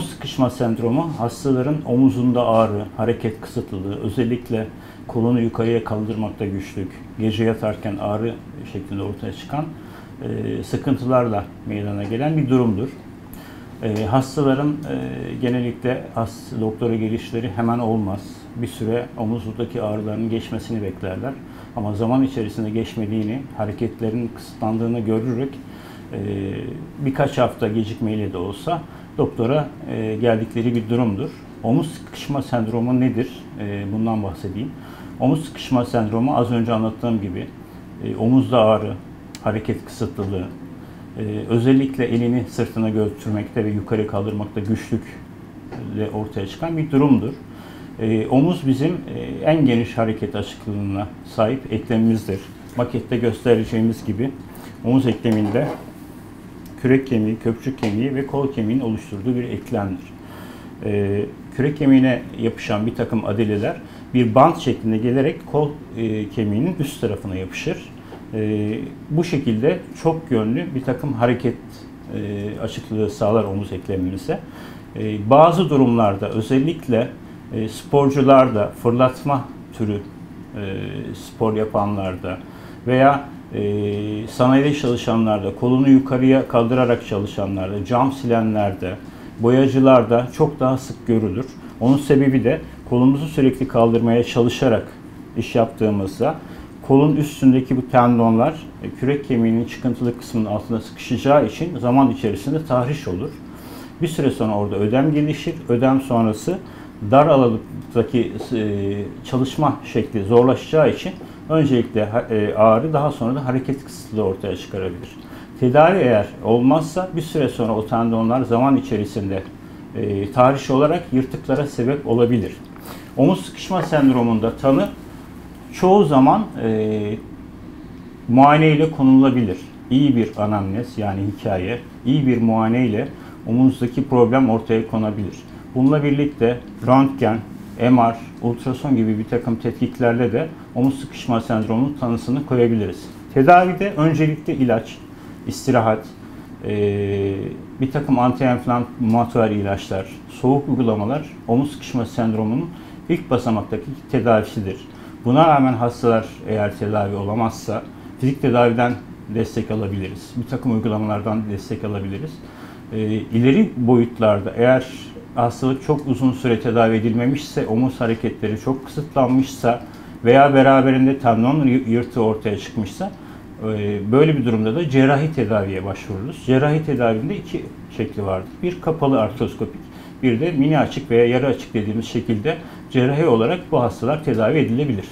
sıkışma sendromu hastaların omuzunda ağrı, hareket kısıtlılığı, özellikle kolunu yukarıya kaldırmakta güçlük, gece yatarken ağrı şeklinde ortaya çıkan e, sıkıntılarla meydana gelen bir durumdur. E, hastaların e, genellikle hasta, doktora gelişleri hemen olmaz. Bir süre omuzdaki ağrıların geçmesini beklerler. Ama zaman içerisinde geçmediğini, hareketlerin kısıtlandığını görürük e, birkaç hafta gecikmeyle de olsa doktora e, geldikleri bir durumdur. Omuz sıkışma sendromu nedir? E, bundan bahsedeyim. Omuz sıkışma sendromu az önce anlattığım gibi e, omuzda ağrı, hareket kısıtlılığı, e, özellikle elini sırtına götürmekte ve yukarı kaldırmakta güçlükle ortaya çıkan bir durumdur. E, omuz bizim e, en geniş hareket açıklığına sahip eklemimizdir. Makette göstereceğimiz gibi omuz ekleminde kürek kemiği, köprücük kemiği ve kol kemiğinin oluşturduğu bir eklemdir. E, kürek kemiğine yapışan bir takım adeleler bir bant şeklinde gelerek kol e, kemiğinin üst tarafına yapışır. E, bu şekilde çok yönlü bir takım hareket e, açıklığı sağlar omuz eklemimize. E, bazı durumlarda özellikle e, sporcularda fırlatma türü e, spor yapanlarda veya e, sanayide çalışanlarda, kolunu yukarıya kaldırarak çalışanlarda, cam silenlerde, boyacılarda çok daha sık görülür. Onun sebebi de kolumuzu sürekli kaldırmaya çalışarak iş yaptığımızda kolun üstündeki bu tendonlar e, kürek kemiğinin çıkıntılı kısmının altına sıkışacağı için zaman içerisinde tahriş olur. Bir süre sonra orada ödem gelişir. Ödem sonrası dar alanındaki e, çalışma şekli zorlaşacağı için öncelikle e, ağrı daha sonra da hareket kısıtlığı ortaya çıkarabilir. Tedavi eğer olmazsa bir süre sonra o tendonlar zaman içerisinde e, tahriş olarak yırtıklara sebep olabilir. Omuz sıkışma sendromunda tanı çoğu zaman e, muayene ile konulabilir. İyi bir anamnez yani hikaye, iyi bir muayene ile omuzdaki problem ortaya konabilir. Bununla birlikte röntgen, MR, ultrason gibi bir takım tetkiklerle de omuz sıkışma sendromunun tanısını koyabiliriz. Tedavide öncelikle ilaç, istirahat, bir takım anti-enflamatuar ilaçlar, soğuk uygulamalar omuz sıkışma sendromunun ilk basamaktaki tedavisidir. Buna rağmen hastalar eğer tedavi olamazsa fizik tedaviden destek alabiliriz. Bir takım uygulamalardan destek alabiliriz. İleri boyutlarda eğer hastalık çok uzun süre tedavi edilmemişse, omuz hareketleri çok kısıtlanmışsa veya beraberinde tendon yırtığı ortaya çıkmışsa e, böyle bir durumda da cerrahi tedaviye başvururuz. Cerrahi tedavinde iki şekli vardır. Bir kapalı artroskopik, bir de mini açık veya yarı açık dediğimiz şekilde cerrahi olarak bu hastalar tedavi edilebilir.